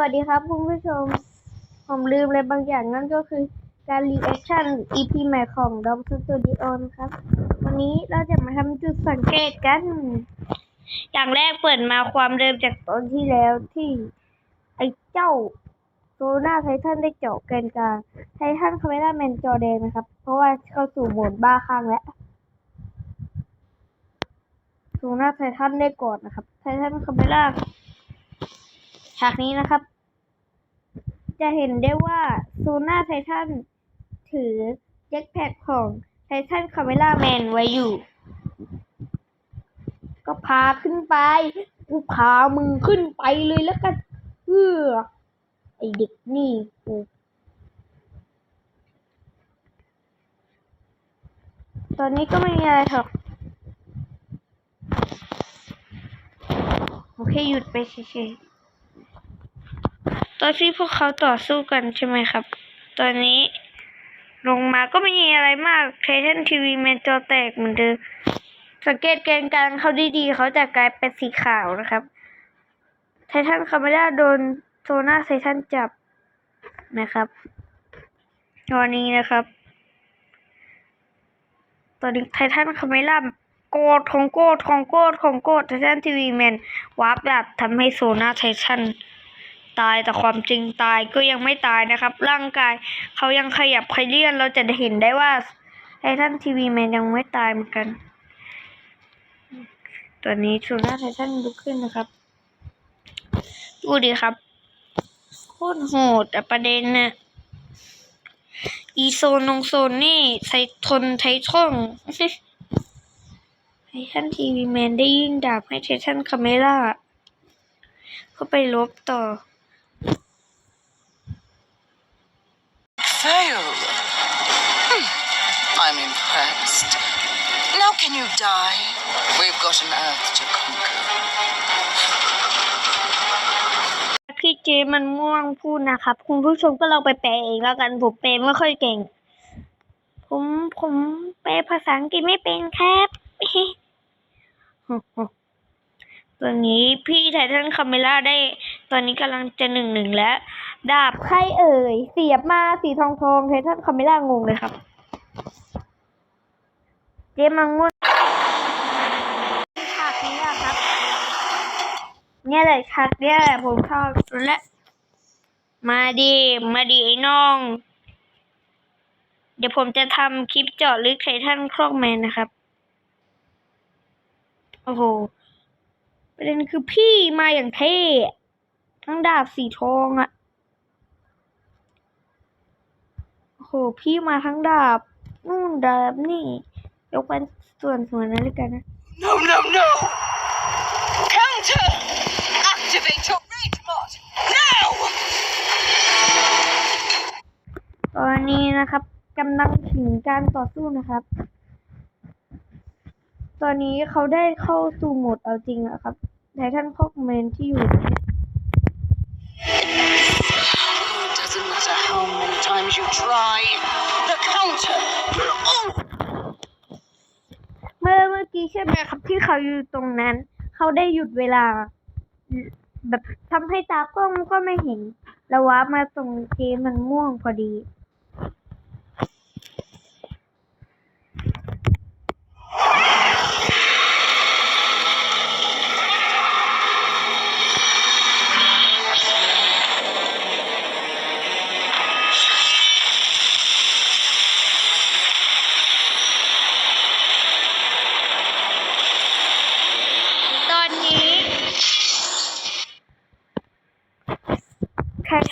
สวัสดีครับคุณผู้ชม ผมลืมอะไรบางอย่างนั่นก็คือการรีแอคชั่น EP ใหม่ของ Dom Studio นะครับ วันนี้เราจะมาทำจุดสังเกตกัน อย่างแรกเปิดมาความเดิมจากตอนที่แล้วที่ ไอ้เจ้าโซน่าไททันได้เจาะแกนกลางไททันคาเมล่าแมนจอแดงนะครับ เพราะว่าเข้าสู่โหมดบ้าคลั่งแล้วโซน่าไททันได้ก่อนนะครับไททันคาเมล่า ฉากนี้นะครับ จะเห็นได้ว่าโซน่าไททันถือแจ็คแพ็คของไททันคาเมล่าแมนไว้อยู่ ก็พาขึ้นไป กูพามึงขึ้นไปเลยแล้วกันเพื่อไอเด็กนี่กูตอนนี้ก็ไม่มีอะไรหรอกโอเค หยุดไปเฉยๆ ตอนที่พวกเขาต่อสู้กันใช่ไหมครับ ตอนนี้ลงมาก็ไม่มีอะไรมากไททันทีวีแมนจอแตกเหมือนเดิมสังเกตแกนกลางเขาดีๆ เขาจะกลายเป็นสีขาวนะครับ ไททันคาเมล่าโดนโซน่าไททันจับนะครับ ตอนนี้นะครับ ตอนนี้ไททันคาเมล่าโกดของโกดของโกดของโกดไททันทีวีแมนวาร์ปแบบทำให้โซน่าไททัน ตายแต่ความจริงตายก็ยังไม่ตายนะครับ ร่างกายเขายังขยับขยื่นเราจะเห็นได้ว่าไททันทีวีแมนยังไม่ตายเหมือนกัน ตัวนี้ชูน่าไททันลุกขึ้นนะครับ ดูดิครับ โคตรโหดแต่ประเด็นน่ะอีโซนนงโซนนี่ไททนไทท่องไททันทีวีแมนได้ยิ่งดาบให้ไททันคาเมล่าเขาไปลบต่อ fail. Hmm, I'm impressed. Now can you die? We've got an earth to conquer. พี่เจมันม่วงพูดนะครับ คุณผู้ชมก็ลองไปแปลเองแล้วกันผมแปลไม่ค่อยเก่ง ผมผมแปลภาษาอังกฤษไม่เป็นครับตัวนี้พี่ไททันคาเมล่าได้ ตอนนี้กำลังจะหนึ่งหนึ่งแล้ว ดาบใครเอ่ย เสียบมาสีทองทองไททันคาเมล่างงเลยครับ เจมังม่วงฉากนี้อะครับ เนี่ยเลยฉากเนี่ยแหละผมชอบและมาดีมาดีไอ้น้อง เดี๋ยวผมจะทำคลิปเจาะลึกไททันครอกแมนนะครับ โอ้โหประเด็นคือพี่มาอย่างเท่อะทั้งดาบสีทองอะ โอ้โหพี่มาทั้งดาบนู่นดาบนี่ ยกเป็นส่วนส่วนนั้นเลยกันนะ No, no, no! Counter! Activate your rage mod! Now! ตอนนี้นะครับกำลังถึงการต่อสู้นะครับ ตอนนี้เขาได้เข้าสู่โหมดเอาจริงแล้วครับไททันพอกแมนที่อยู่ times you try. The counter เมื่อเมื่อกี้ใช่ไหมครับที่เขาอยู่ตรงนั้น เขาได้หยุดเวลา แบบทำให้ตากล้องก็ไม่เห็น แล้ววามาตรงเกมมันม่วงพอดี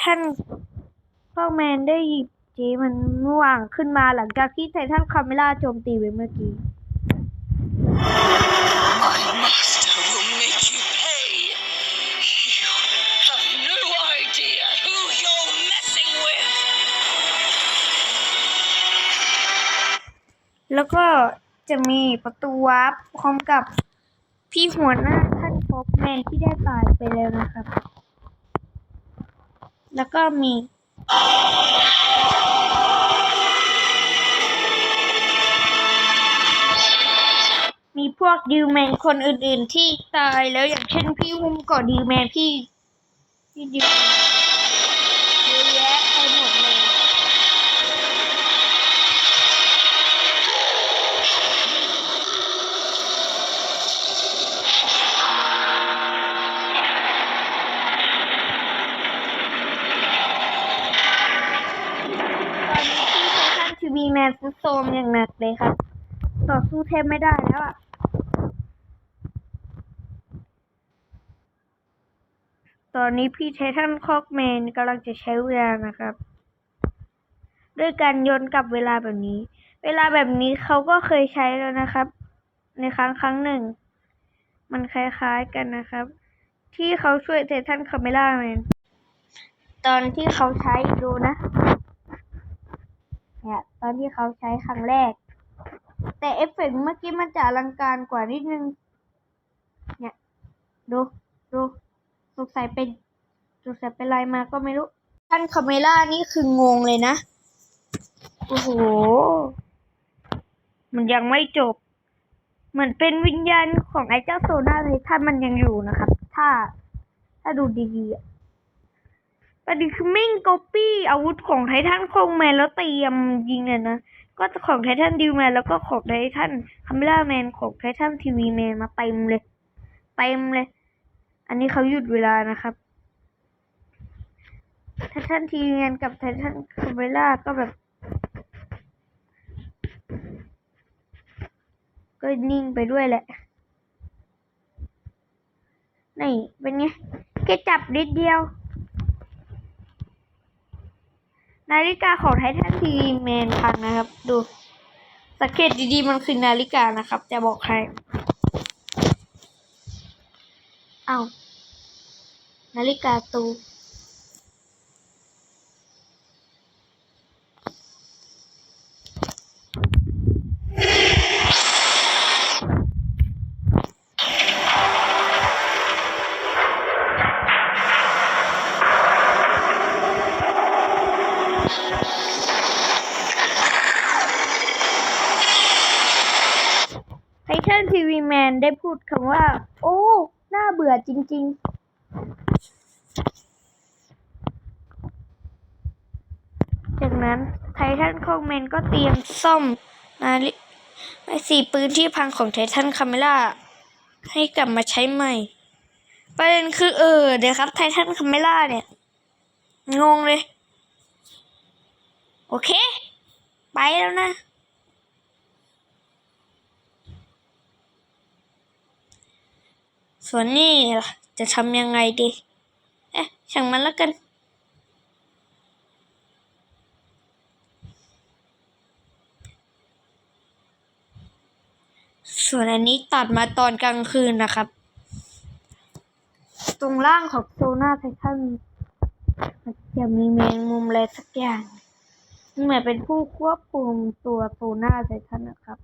ททันพ่อแมนได้หยิบเจมันม่วงขึ้นมาหลังจากที่ไททันคาเมล่าโจมตีไปเมื่อกี้ My master will make you pay. You have no idea who you're messing with. แล้วก็จะมีประตูวาร์ปพร้อมกับพี่หัวหน้าท่านฟอกแมนที่ได้ตายไปแล้วนะครับ แล้วก็มีมีพวกดิวแมนคนอื่นๆที่ตายแล้วอย่างเช่นพี่หุ้มก่อดิวแมนพี่พี่ดิวแมน แมนซุดโซมอย่างหนักเลยครับ ต่อสู้เทพไม่ได้แล้วอะตอนนี้พี่ไททันคอกแมนกำลังจะใช้เวลานะครับ ด้วยการโยนกลับเวลาแบบนี้ เวลาแบบนี้เขาก็เคยใช้แล้วนะครับ ในครั้งครั้งหนึ่ง มันคล้ายๆกันนะครับ ที่เขาช่วยไททันคาเมล่าแมนตอนที่เขาใช้ดูนะ เนี่ยตอนที่เขาใช้ครั้งแรก แต่เอฟเฟกต์เมื่อกี้มันจะอลังการกว่านิดนึง เนี่ย ดูดูสงสัยเป็นสงสัยเป็นอะไรมาก็ไม่รู้ ท่านคาเมล่านี่คืองงเลยนะ โอ้โห มันยังไม่จบ เหมือนเป็นวิญญาณของไอ้เจ้าโซน่าเลยถ้ามันยังอยู่นะครับ ถ้า ถ้าดูดีๆ ประเด็นคือมิ่งก๊อปปี้อาวุธของไททันคงแมนแล้วเตรียมยิงเลยนะ ก็ของไททันดิวแมนแล้วก็ของไททันคาเมล่าแมนของไททันทีวีแมนมาเต็มเลยเต็มเลย อันนี้เขาหยุดเวลานะครับไททันทีวีแมนกับไททันคาเมล่าก็แบบ ก็นิ่งไปด้วยแหละนี่เป็นไงแค่จับนิดเดียว นาฬิกาของไททันทีวีแมนพังนะครับ ดู สังเกตดีๆมันคือนาฬิกานะครับ จะบอกใครเอา้านาฬิกาตูีแมนได้พูดคำว่า โอ้ น่าเบื่อจริง ๆ จากนั้นไททันคองแมนก็เตรียมซ่อมนาฬิไอสีปืนที่พังของไททันคาเมล่าให้กลับมาใช้ใหม่ ประเด็นคือเออเดี๋ยวครับไททันคาเมล่าเนี่ย งงเลย โอเค ไปแล้วนะ ส่วนนี่ล่ะ จะทำยังไงดี เอ๊ะ ช่างมันแล้วกัน ส่วนอันนี้ตัดมาตอนกลางคืนนะครับ ตรงล่างของโซน่าไททันมันจะมีแมงมุมอะไรสักอย่างเหมือนเป็นผู้ควบคุมตัวโซน่าไททันนะครับ